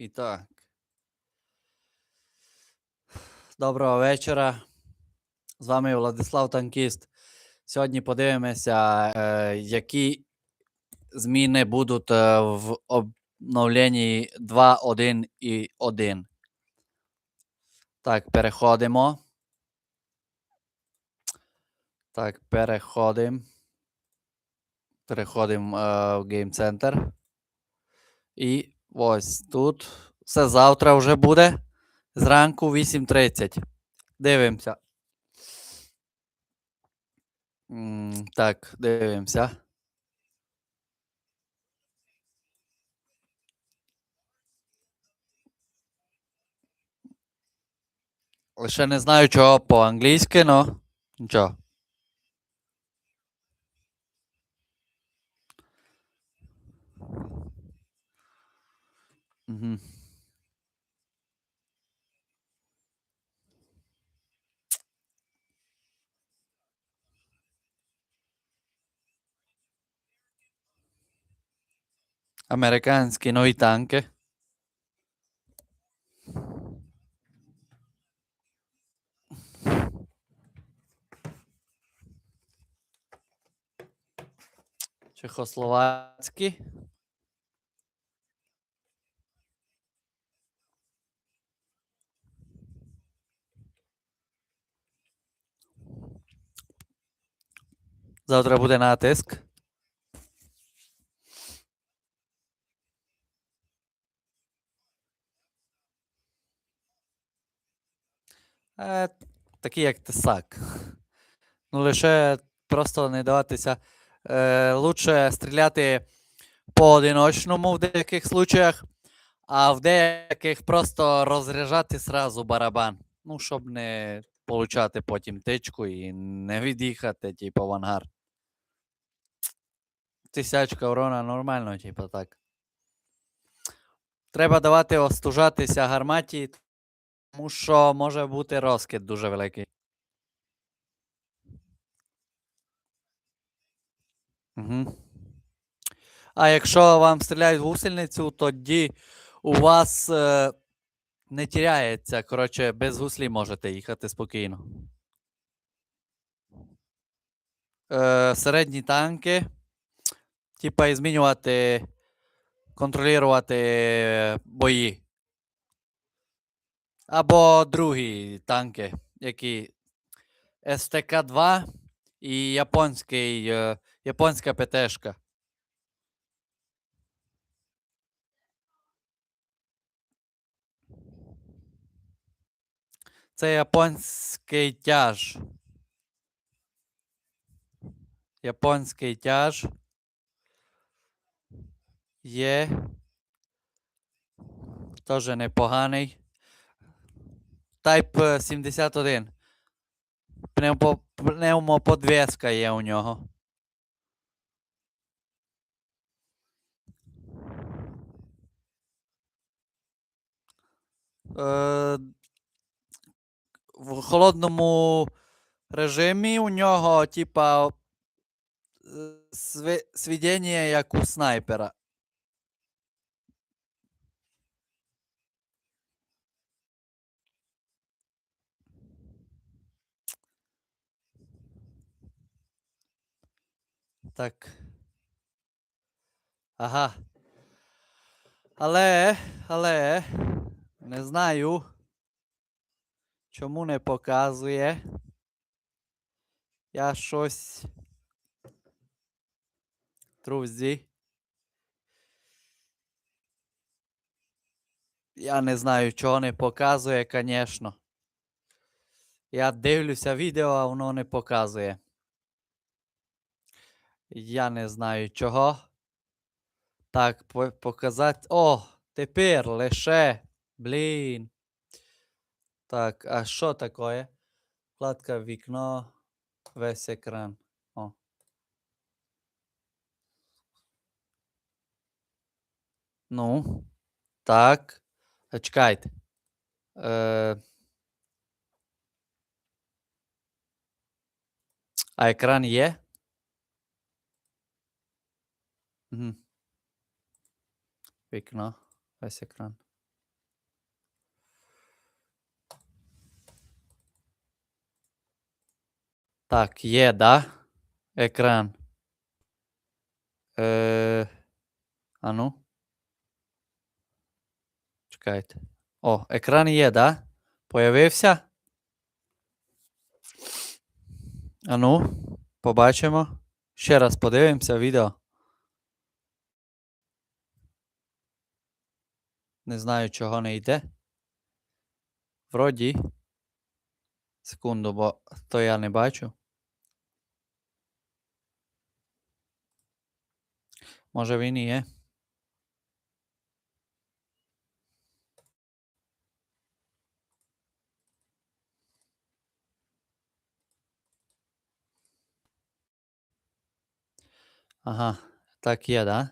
І так. Доброго вечора. З вами Владислав Танкіст. Сьогодні подивимося, е, які зміни будуть е, в обновленні 2.1 і 1. Так, переходимо. Так, переходимо. Переходимо е, в Game Center. І ось тут. Все завтра вже буде. Зранку 8.30. Дивимося. Так, дивимося. Лише не знаю, чого по-англійськи, но нічого. Угу. Американські нові танки. Чехословацькі. Завтра буде натиск. Е, такий як тесак. Ну, лише просто не даватися. Е, лучше стріляти поодиночному в деяких случаях, а в деяких просто розряджати сразу барабан. Ну, щоб не получати потім тичку і не від'їхати, типу, в ангар. Тисячка урона нормально, типу, так. Треба давати остужатися гарматі, тому що може бути розкид дуже великий. Угу. А якщо вам стріляють в гусельницю, тоді у вас е, не тіряється. Коротше, без гуслі можете їхати спокійно. Е, середні танки. Типа змінювати, контролювати бої. Або другі танки, які СТК-2 і японський, е, японська ПТшка. Це японський тяж. Японський тяж. Є. Теж непоганий. Type е, 71. Пневмо, пневмоподвеска є у нього. Е, в холодному режимі у нього, типа, е, свідіння як у снайпера. Так. Ага. Але, але, не знаю, чому не показує. Я щось. Друзі. Я не знаю, чого не показує, звісно. Я дивлюся відео, а воно не показує. Я не знаю чого. Так, по- показати. О, тепер лише. Блін. Так, а що таке? Вкладка вікно, весь екран. О. Ну. Так. Чекайте. Е... А екран є? Угу. Вікна, весь екран. Так, є, да? Екран. Е, А ну. Чекайте. О, екран є, да? Появився? А ну, побачимо. Ще раз подивимося відео. Не знаю, чого не йде. Вроді. Секунду, бо то я не бачу. Може він і є. Ага, так є, да?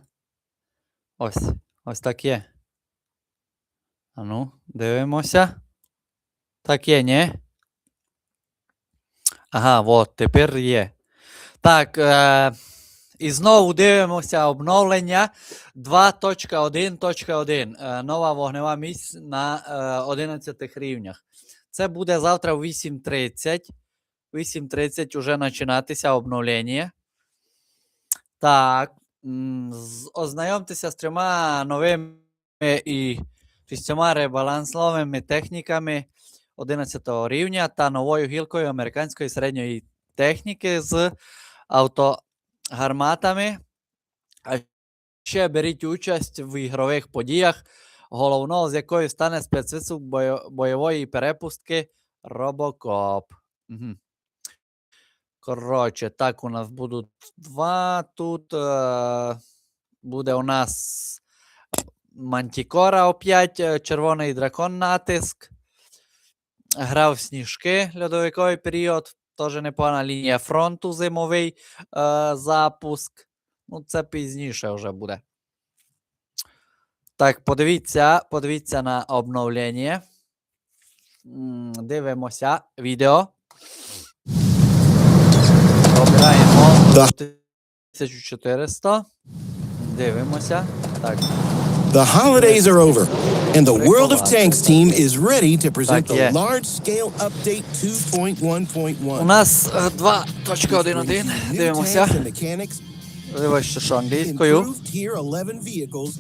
Ось, ось так є. А ну, дивимося. Так є, ні? Ага, от, тепер є. Так, е, і знову дивимося обновлення 2.1.1. Е, нова вогнева місць на е, 11 рівнях. Це буде завтра в 8.30. 8.30 уже починатися обновлення. Так. Ознайомтеся з трьома новими і шістьома ребалансовими техніками 11 рівня та новою гілкою американської середньої техніки з автогарматами. А ще беріть участь в ігрових подіях, головного з якою стане спецвисук бою- бойової перепустки Робокоп. Угу. Коротше, так, у нас будуть два. Тут е, буде у нас Мантікора опять, е, червоний дракон натиск. Грав сніжки льодовиковий період. Теж непогана лінія фронту зимовий е, запуск. Ну, це пізніше вже буде. Так, подивіться, подивіться на обновлення. Дивимося відео. Обираємо 1400. Дивимося. Так. The holidays are over, and the World of Tanks team is ready to present Так, є. the large scale update У 2.1.1. нас е, 2.1.1. New Дивимося. tanks and mechanics, Вибачте, що англійською. improved Tier 11 vehicles,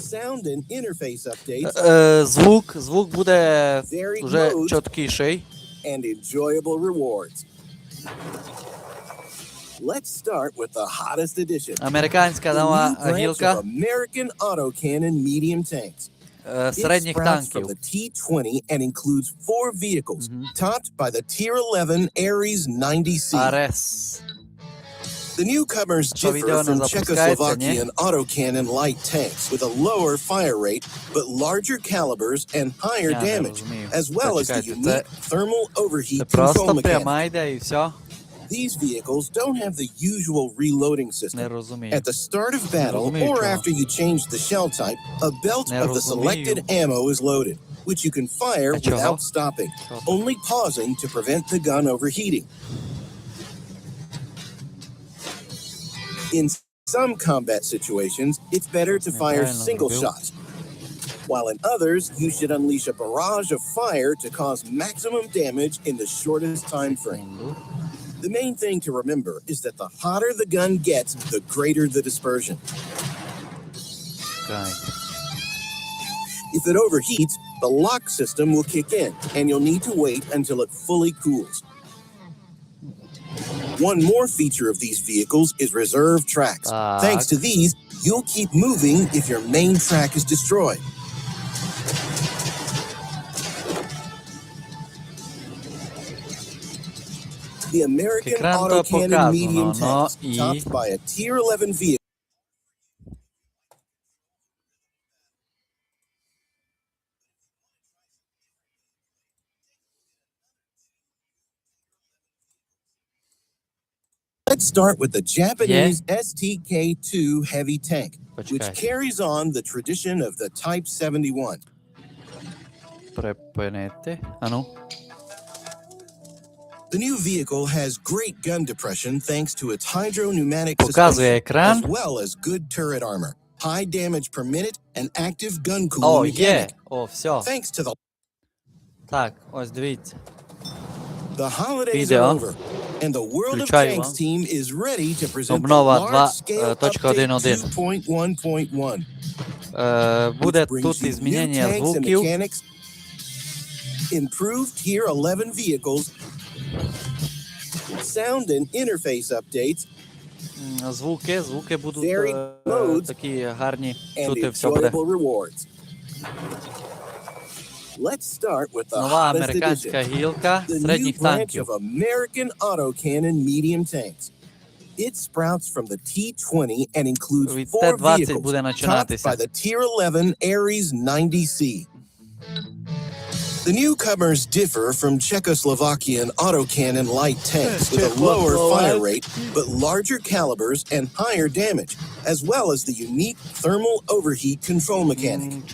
sound and interface updates, Е, звук, звук буде varied вже modes, чіткіший. and enjoyable rewards. Let's start with the hottest edition. Американська the нова new branch гілка of American autocannon medium tanks. е, It середніх sprouts from танків. the T20 and includes four vehicles, Mhm. topped by the Tier 11 Ares 90C. Арес. The newcomers Що differ відео не from запускається, ні? Czechoslovakian autocannon light tanks with a lower fire rate, but larger calibers and higher Я не damage, розумію. as well as the Почекайте, unique це, thermal overheat це control просто mechanism. These vehicles don't have the usual reloading Не system. розумію. At the start of battle розумію, or чого. after you change the shell type, a belt Не of the розумію. selected ammo is loaded, which you can fire А чого? without stopping, Чого? only pausing to prevent the gun overheating. In some combat situations, it's better to fire Неправильно single зробив. shots, while in others, you should unleash a barrage of fire to cause maximum damage in the shortest time frame. Секунду. The main thing to remember is that the hotter the gun gets, the greater the dispersion. If it overheats, the lock system will kick in, and you'll need to wait until it fully cools. One more feature of these vehicles is reserve tracks. Uh, Thanks to these, you'll keep moving if your main track is destroyed. the American autocannon medium no, tanks, no, topped by a Tier 11 vehicle. Let's start with the Japanese yeah. STK-2 heavy tank, which carries on the tradition of the Type 71. Preponete? Ano. The new vehicle has great gun depression thanks to its hydro-pneumatic Показує suspension, as екран. well as good turret armor, high damage per minute, and active gun О, cooling є. mechanic. О, все. Thanks to the Так, ось дивіться. The holidays Відео. are over, and the World of Включаю Tanks вам. team is ready to present the Обнова large-scale 2.1.1. update 2.1.1. Е, буде which brings тут you new змінення tanks and звуків. mechanics, improved Tier 11 vehicles, sound and interface updates, М, Звуки, звуки будуть Varied е, modes такі гарні. and Чути все буде. enjoyable rewards. Let's start with the Нова hottest американська edition, гілка the new середніх branch танків. of American autocannon medium tanks. It sprouts from the T20 and includes Від four Т-20 vehicles буде topped by починатися. the Tier 11 Ares 90C. The newcomers differ from Czechoslovakian autocannon light tanks with a lower fire rate, but larger calibers and higher damage, as well as the unique thermal overheat control mechanic.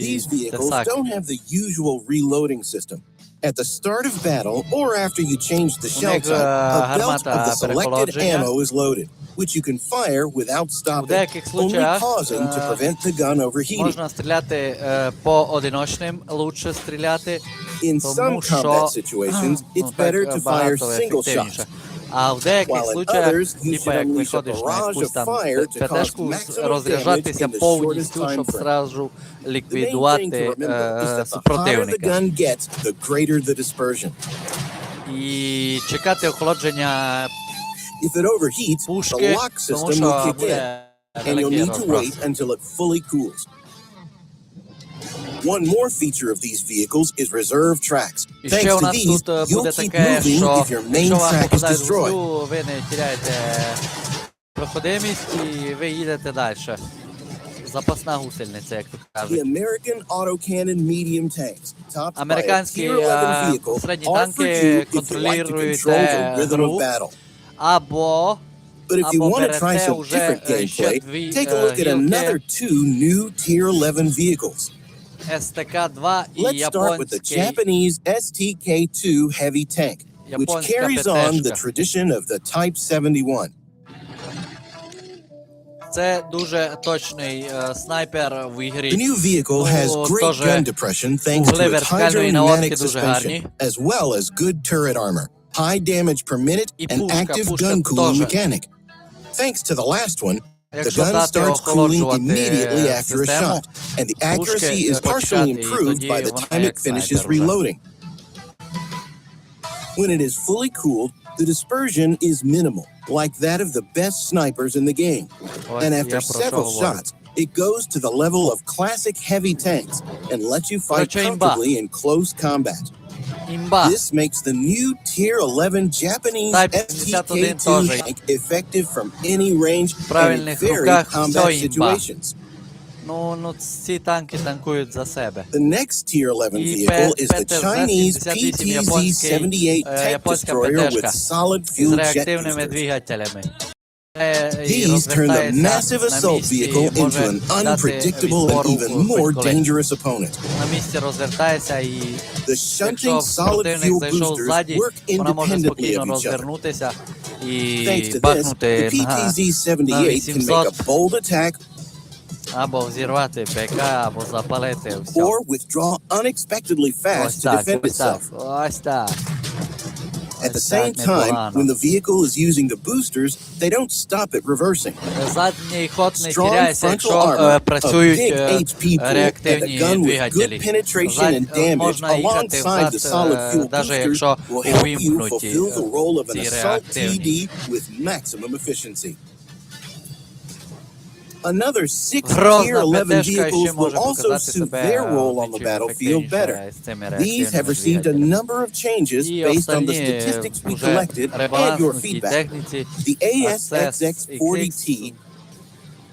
These vehicles don't have the usual reloading system, At the start of battle or after you change the У shell них, type, е, a belt гармата of the selected перехолодження. ammo is loaded, which you can fire without У stopping, деяких only случаях pausing to е, prevent the gun overheating. можна стріляти е, по одиночним, лучше стріляти, In some тому що combat situations, ну, it's так, better е, to fire багато single ефективніше. shots. А в деяких случаях, типа як виходиш на якусь там ПТшку, розряджатися повністю, щоб зразу ліквідувати супротивника. Е, І чекати охолодження пушки, тому що буде And you'll need to wait until it fully cools. One more feature of these vehicles is reserve tracks. І ще у нас тут е, буде таке, що якщо вас попадає в руслю, ви не теряєте проходимість і ви їдете далі. Запасна гусельниця, як тут кажуть. Американські е, середні танки контролюють е, гру, або But if you want to try some different gameplay, take a look at another two new Tier 11 vehicles. СТК-2 і Let's start with the японський Japanese STK-2 heavy tank, which японська carries on the ПТшка. tradition of the Type 71. Це дуже точний е, снайпер в The ігрі. new vehicle has Ну, great тоже gun depression thanks to угли its вертикальної наводки hydropneumatic дуже suspension, гарні. as well as good turret armor, high damage per minute, І and пушка, active пушка gun cooling тоже. mechanic. Thanks to the last one, the gun starts cooling immediately after a shot, and the accuracy is partially improved by the time it finishes reloading. When it is fully cooled, the dispersion is minimal, like that of the best snipers in the game. And after several shots, it goes to the level of classic heavy tanks and lets you fight comfortably in close combat. Імба. This makes the new Tier 11 Japanese Type 51 STK-2 тоже. tank effective from any range and in правильних very руках combat всё імба. situations. Ну, ну ці танки танкують за себе. The next Tier 11 І vehicle is the PTZ Chinese 78 японський, PTZ-78 е, tank японська destroyer with ПТшка solid з fuel jet реактивними boosters. двигателями. Е, і These turn the розвертається massive на assault місці, vehicle into може an дати unpredictable and відпор even у more будь-коли. dangerous opponent. На місці розвертається і The якщо shunting solid противник fuel зайшов boosters ззаді, work вона може independently спокійно of each other. розвернутися і Thanks to this, the бахнути на PTZ-78 can make a 800. bold attack або взірвати БК, або запалити все. or withdraw unexpectedly Ось fast to так, defend ось так, itself. ось так. At the Ось same так time, непогано. when the vehicle is using the boosters, they don't stop it reversing. Задній ход не Strong тіряється, frontal якщо armor, е, a працюють big е, HP pool, and a реактивні gun with good двигателі. penetration and Зад- е, damage можна їхати alongside the взад, solid е, fuel даже boosters якщо will help you увімкнуті fulfill the role of an ці assault реактивні. Another six Tier Грозна 11 ПТшка ще vehicles will може also показати suit себе their е, role on the більш battlefield better. ефективніше з цими These have реактивними received a двигателями. number of changes І based on the остальні statistics we вже collected and your ребаланснуті feedback. техніці. The ASX, ASXX40T,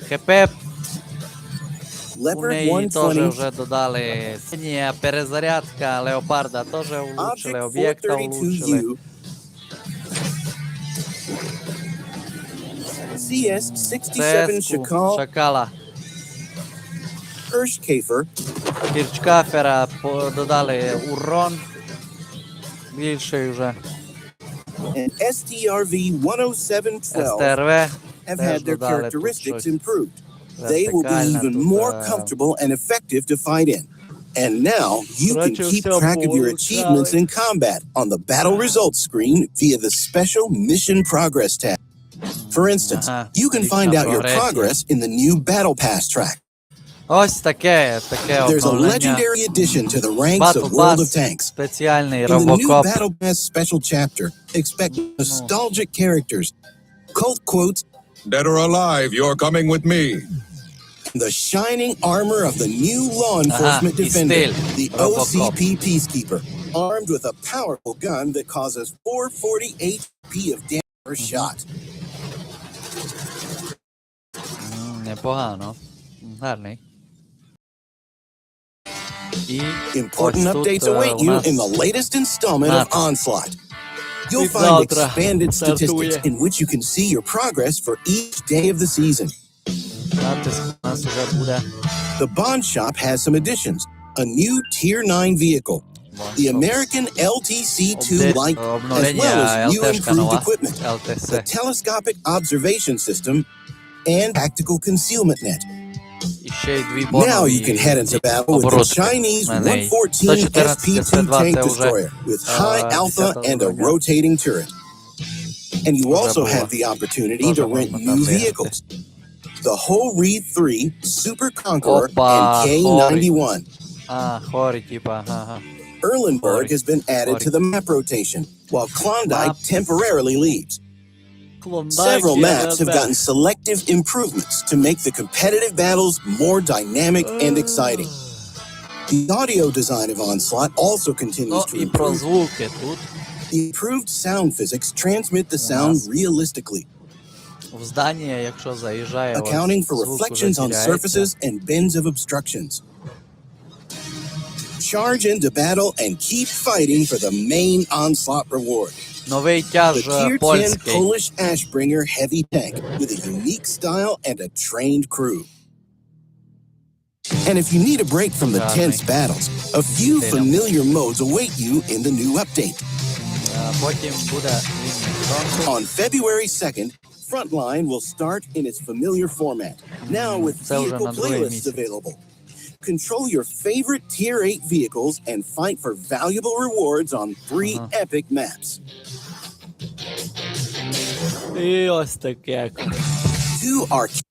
ХП у Leopard неї теж 120, вже додали синя перезарядка Леопарда теж улучшили, Object об'єкта улучшили. CS67 Цеску, Shakal, Шакала, Ershkafer, Кірчкафера по- додали урон більший вже. and STRV 10712 СТРВ have теж had their додали тут characteristics щось improved. They will be вертикальне even тут, more е, comfortable and effective to fight in. And now you can Коротше, keep все track of your achievements in combat on the battle results screen via the special mission progress tab. For instance, Ага, you can find лічна out your прогресія. progress in the new battle pass track. Ось таке, таке There's a обновлення. legendary addition to the ranks Battle of World of Pass. Tanks. Спеціальний In the new робокоп. Battle Pass special chapter, expect nostalgic characters, cult quotes, Dead or alive, you're coming with me. and the shining armor of the new law enforcement і defender, стиль the Robocop. OCP Peacekeeper, armed with a powerful gun that causes 440 HP of damage per shot. М, Непогано. М, Гарний. І Important ось тут, updates е, await у you нас in the latest installment of Надпис. Onslaught. You'll Від find завтра expanded statistics стартує. in which you can see your progress for each day of the season. натиск у нас вже буде. The Bond Shop has some additions. A new Tier 9 vehicle, the American LTC-2 light, as well as new improved equipment, the telescopic observation system, and tactical concealment net. Now you can head into battle with the Chinese 114 SP-2 tank destroyer with high alpha and a rotating turret. And you also have the opportunity to rent new vehicles. The Ho Re 3 Super Conqueror and K91. Erlenberg has been added to the map rotation, while Klondike temporarily leaves. Several maps have gotten selective improvements to make the competitive battles more dynamic and exciting. The audio design of Onslaught also continues to improve. The improved sound physics transmit the sound realistically. Accounting for reflections on surfaces and bends of obstructions Charge into battle and keep fighting for the main Onslaught reward. Новий The тяж е, Tier 10 польський. Polish Ashbringer heavy tank with a unique style and a trained crew. And if you need a break from the Yeah, tense thank battles, a few Damn. familiar modes await you in the new update. Е, Потім буде лінія фронту. On February 2nd, Frontline will start in its familiar format, now with Це вже vehicle на другий playlists місяць. available. Control your favorite Tier 8 vehicles and fight for valuable rewards on 3 Uh-huh. epic maps. І ось таке. Two are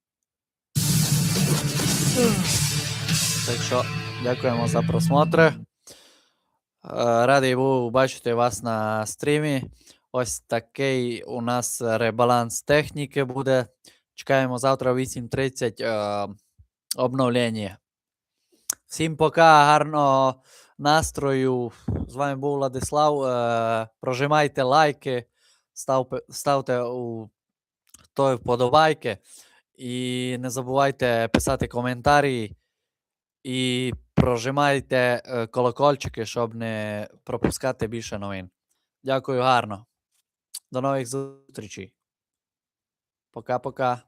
Так що дякуємо за просмотр. Е, Радий був бачити вас на стрімі. Ось такий у нас ребаланс техніки буде. Чекаємо завтра о 8.30 е, обновлення. Всім пока, гарного настрою. З вами був Владислав. Е, Прожимайте лайки, ставте, у той вподобайки. І не забувайте писати коментарі. І прожимайте е, колокольчики, щоб не пропускати більше новин. Дякую гарно. До нових зустрічей. Пока-пока.